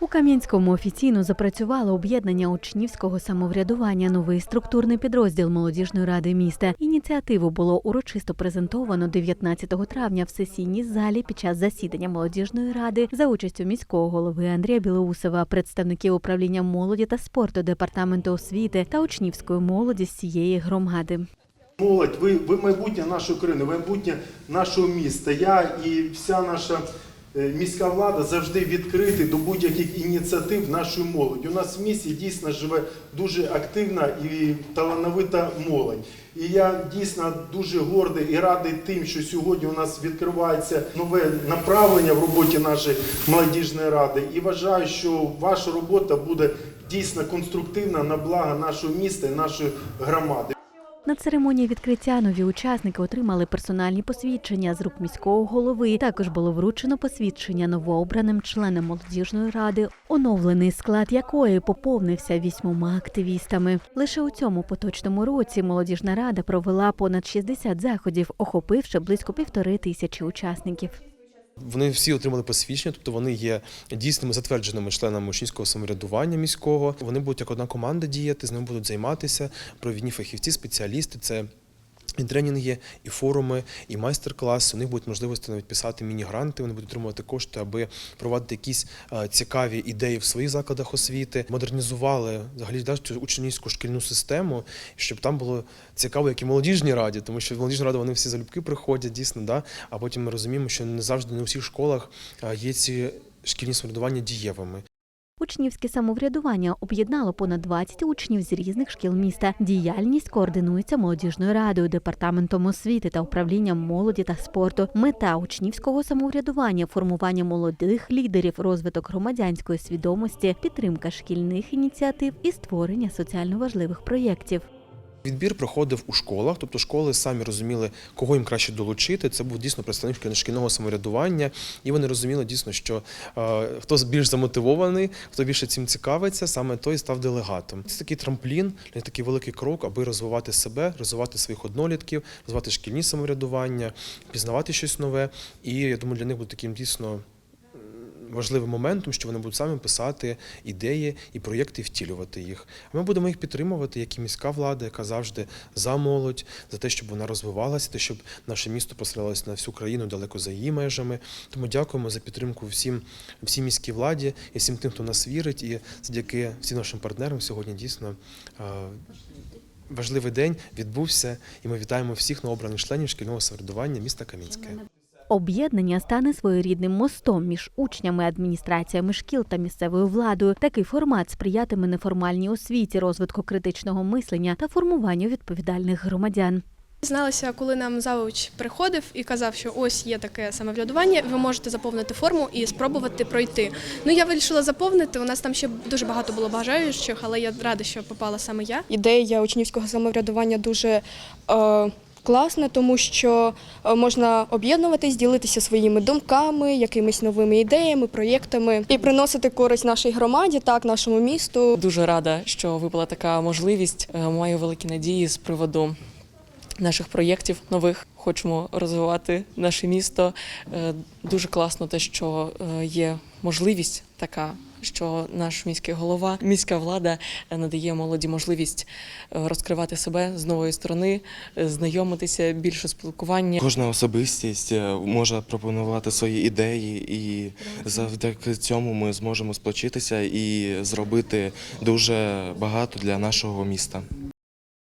У Кам'янському офіційно запрацювало об'єднання учнівського самоврядування, новий структурний підрозділ молодіжної ради міста. Ініціативу було урочисто презентовано 19 травня в сесійній залі під час засідання молодіжної ради за участю міського голови Андрія Білоусова, представників управління молоді та спорту департаменту освіти та учнівської молоді з цієї громади. Молодь, ви, ви майбутнє нашої країни, майбутнє нашого міста. Я і вся наша міська влада завжди відкриті до будь-яких ініціатив нашої молоді. У нас в місті дійсно живе дуже активна і талановита молодь. І я дійсно дуже гордий і радий тим, що сьогодні у нас відкривається нове направлення в роботі нашої молодіжної ради. І вважаю, що ваша робота буде дійсно конструктивна на благо нашого міста і нашої громади. На церемонії відкриття нові учасники отримали персональні посвідчення з рук міського голови. Також було вручено посвідчення новообраним членам молодіжної ради, оновлений склад якої поповнився вісьмома активістами. Лише у цьому поточному році молодіжна рада провела понад 60 заходів, охопивши близько півтори тисячі учасників. Вони всі отримали посвідчення, тобто вони є дійсними затвердженими членами учнівського самоврядування міського. Вони будуть як одна команда діяти, з ними будуть займатися провідні фахівці, спеціалісти. Це і тренінги, і форуми, і майстер-класи. У них будуть можливості навіть писати міні-гранти. Вони будуть отримувати кошти, аби проводити якісь е, цікаві ідеї в своїх закладах освіти. Модернізували взагалі да, учнівську шкільну систему, щоб там було цікаво, як і в молодіжній раді, тому що в молодіжну раду вони всі залюбки приходять, дійсно, да. А потім ми розуміємо, що не завжди не у всіх школах е, є ці шкільні самоврядування дієвими. Учнівське самоврядування об'єднало понад 20 учнів з різних шкіл міста. Діяльність координується молодіжною радою, департаментом освіти та управлінням молоді та спорту. Мета учнівського самоврядування формування молодих лідерів, розвиток громадянської свідомості, підтримка шкільних ініціатив і створення соціально важливих проєктів. Відбір проходив у школах, тобто школи самі розуміли, кого їм краще долучити. Це був дійсно представник шкільного самоврядування, і вони розуміли дійсно, що е, хто більш замотивований, хто більше цим цікавиться, саме той став делегатом. Це такий трамплін, не такий великий крок, аби розвивати себе, розвивати своїх однолітків, розвивати шкільні самоврядування, пізнавати щось нове. І я думаю, для них буде таким дійсно важливим моментом, що вони будуть самі писати ідеї і проєкти, втілювати їх. Ми будемо їх підтримувати, як і міська влада, яка завжди за молодь, за те, щоб вона розвивалася, те, щоб наше місто посилалося на всю країну далеко за її межами. Тому дякуємо за підтримку всім, всій міській владі і всім тим, хто нас вірить. І завдяки всім нашим партнерам сьогодні дійсно. Важливий день відбувся, і ми вітаємо всіх новообраних членів шкільного самоврядування міста Камінське. Об'єднання стане своєрідним мостом між учнями, адміністраціями шкіл та місцевою владою. Такий формат сприятиме неформальній освіті, розвитку критичного мислення та формуванню відповідальних громадян. Зналися, коли нам завуч приходив і казав, що ось є таке самоврядування, ви можете заповнити форму і спробувати пройти. Ну я вирішила заповнити. У нас там ще дуже багато було бажаючих, але я рада, що попала саме я. Ідея учнівського самоврядування дуже е, класна, тому що е, можна об'єднуватись, ділитися своїми думками, якимись новими ідеями, проєктами і приносити користь нашій громаді, так нашому місту. Дуже рада, що випала така можливість. Е, Маю великі надії з приводу наших проєктів нових. Хочемо розвивати наше місто. Е, Дуже класно те, що є можливість така, що наш міський голова, міська влада е, надає молоді можливість е, розкривати себе з нової сторони, е, знайомитися, більше спілкування. Кожна особистість може пропонувати свої ідеї, і завдяки цьому ми зможемо сплочитися і зробити дуже багато для нашого міста.